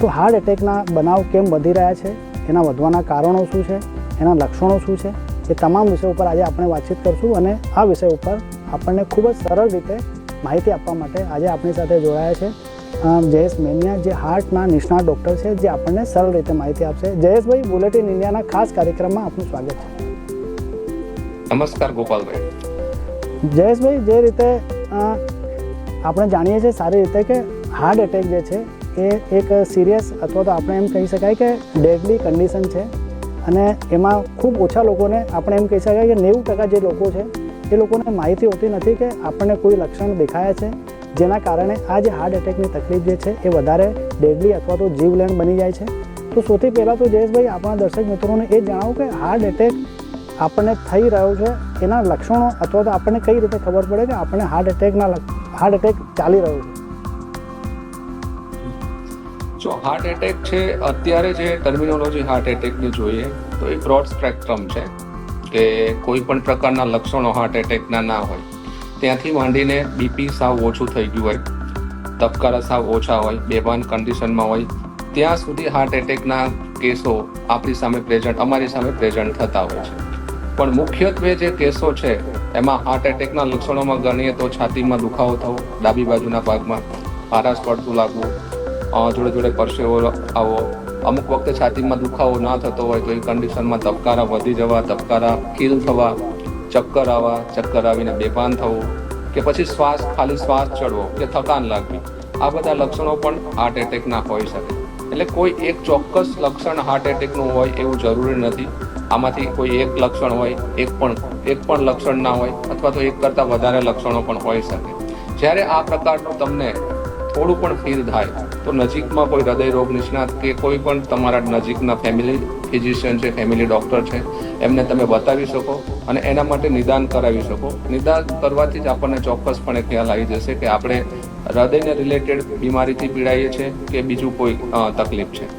તો હાર્ટ એટેકના બનાવ કેમ વધી રહ્યા છે? એના વધવાના કારણો શું છે? એના લક્ષણો શું છે? એ તમામ વિષય ઉપર આજે આપણે વાતચીત કરશું અને આ વિષય ઉપર આપણને ખૂબ જ સરળ રીતે માહિતી આપવા માટે આજે આપણી સાથે જોડાયા છે. જયેશ મેનિયા જે હાર્ટના નિષ્ણાત ડૉક્ટર છે જે આપણને સરળ રીતે માહિતી આપશે. જયેશભાઈ બુલેટિન ઇન્ડિયાના ખાસ કાર્યક્રમમાં આપનું સ્વાગત છે. નમસ્કાર ગોપાલભાઈ. જયેશભાઈ જે રીતે આપણે જાણીએ છીએ સારી રીતે કે હાર્ટ એટેક જે છે એ એક સિરિયસ અથવા તો આપણે એમ કહી શકાય કે ડેડલી કન્ડિશન છે. અને એમાં ખૂબ ઓછા લોકોને આપણે એમ કહી શકાય કે નેવું ટકા જે લોકો છે, એ લોકોને માહિતી હોતી નથી કે આપણને કોઈ લક્ષણ દેખાયા છે, જેના કારણે આ જે હાર્ટ એટેકની તકલીફ જે છે, એ વધારે ડેડલી અથવા તો જીવલેણ બની જાય છે. તો સૌથી પહેલાં તો જયેશભાઈ, આપણા દર્શક મિત્રોને એ જણાવો કે હાર્ટ એટેક આપણને થઈ રહ્યો છે, એના લક્ષણો અથવા તો આપણને કઈ રીતે ખબર પડે કે આપણને હાર્ટ એટેકના હાર્ટ એટેક ચાલી રહ્યો છે? જો હાર્ટ એટેક છે, અત્યારે જે ટર્મિનોલોજી હાર્ટ એટેકની જોઈએ, તો એ બ્રોડ સ્પેક્ટ્રમ છે કે કોઈ પણ પ્રકારના લક્ષણો હાર્ટ એટેકના ના હોય. ત્યાંથી માંડીને બીપી સાવ ઓછું થઈ ગયું હોય તબકારા સાવ ઓછા હોય, બેભાન કન્ડિશનમાં હોય, ત્યાં સુધી હાર્ટ એટેકના કેસો આપણી સામે પ્રેઝન્ટ અમારી સામે પ્રેઝન્ટ થતા હોય છે. પણ મુખ્યત્વે જે કેસો છે, એમાં હાર્ટ એટેકના લક્ષણોમાં ગણીએ તો છાતીમાં દુખાવો થવો, ડાબી બાજુના ભાગમાં આરાસ પડતું લાગવું જોડે જોડે પરસેવો આવો. અમુક વખતે છાતીમાં દુખાવો ના થતો હોય તો એ કન્ડિશનમાં ધબકારા વધી જવા, ધબકારા ખીલ થવા, ચક્કર આવવા, ચક્કર આવીને બેભાન થવું કે પછી શ્વાસ, ખાલી શ્વાસ ચડવો કે થકાન લાગવી. આ બધા લક્ષણો પણ હાર્ટ એટેકના હોઈ શકે. એટલે કોઈ એક ચોક્કસ લક્ષણ હાર્ટ એટેકનું હોય એવું જરૂરી નથી. આમાંથી કોઈ એક લક્ષણ હોય, એક પણ એક પણ લક્ષણ ના હોય અથવા તો એક કરતાં વધારે લક્ષણો પણ હોઈ શકે. જ્યારે આ પ્રકારનું તમને થોડું પણ ફીલ થાય, તો નજીકમાં કોઈ હૃદય રોગ નિષ્ણાત કે કોઈ પણ તમારા નજીકના ફેમિલી ફિઝિશિયન છે ફેમિલી ડૉક્ટર છે, એમને તમે બતાવી શકો અને એના માટે નિદાન કરાવી શકો. નિદાન કરવાથી જ આપણને ચોક્કસપણે ખ્યાલ આવી જશે કે આપણે હૃદયને રિલેટેડ બીમારીથી પીડાઈએ છીએ કે બીજું કોઈ તકલીફ છે.